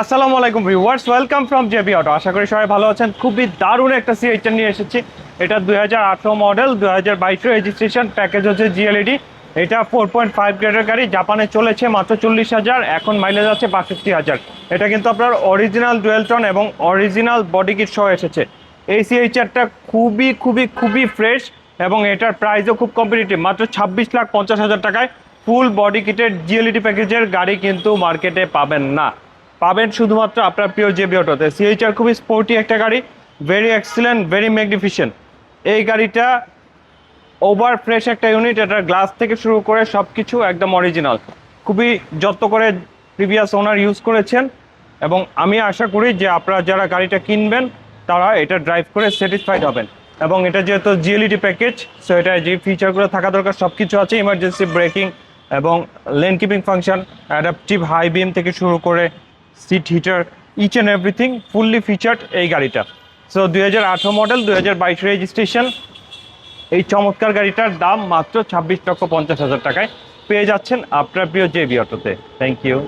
আসসালামু আলাইকুম viewers, welcome from JB auto. আশা করি সবাই ভালো আছেন। খুবই দারুণ একটা সিএইচআর নিয়ে এসেছি। এটা দুই হাজার আঠারো মডেল দু হাজার রেজিস্ট্রেশন প্যাকেজ হচ্ছে জিএলইডি এটা ফোর পয়েন্ট ফাইভ গ্রেডের গাড়ি, জাপানে চলেছে মাত্র চল্লিশ হাজার, এখন মাইলেজ আছে বাষট্টি হাজার। এটা কিন্তু আপনার অরিজিনাল ডুয়েলটন এবং অরিজিনাল বডি কিট সহ এসেছে। এই সিএইচআরটা খুবই খুবই খুবই ফ্রেশ এবং এটার প্রাইসও খুব কম্পিটিটিভ মাত্র ছাব্বিশ লাখ পঞ্চাশ হাজার টাকায় ফুল বডি কিটের জিএলইডি প্যাকেজের গাড়ি কিন্তু মার্কেটে পাবেন না। পাবেন শুধুমাত্র আপনার প্রিয় জেবি অটোতে। সিএইচআর খুবই স্পোর্টি একটা গাড়ি ভেরি এক্সিলেন্ট ভেরি ম্যাগনিফিশিয়েন্ট এই গাড়িটা ওভার ফ্রেশ একটা ইউনিট এটার গ্লাস থেকে শুরু করে সব কিছু একদম অরিজিনাল খুবই যত্ন করে প্রিভিয়াস ওনার ইউজ করেছেন এবং আমি আশা করি যে আপনারা যারা গাড়িটা কিনবেন, তারা এটা ড্রাইভ করে স্যাটিসফাইড হবেন। এবং এটা যেহেতু জিএলইডি প্যাকেজ সো এটা যে ফিচারগুলো থাকা দরকার সব কিছু আছে ইমার্জেন্সি ব্রেকিং এবং lane keeping function adaptive high beam থেকে শুরু করে seat heater each and everything fully featured এই গাড়িটা। সো দুই হাজার আঠারো মডেল দুই হাজার বাইশ রেজিস্ট্রেশন এই চমৎকার গাড়িটার দাম মাত্র ছাব্বিশ লক্ষ পঞ্চাশ হাজার টাকায়। পেয়ে যাচ্ছেন আপনার প্রিয় জেবি অটোতে। Thank you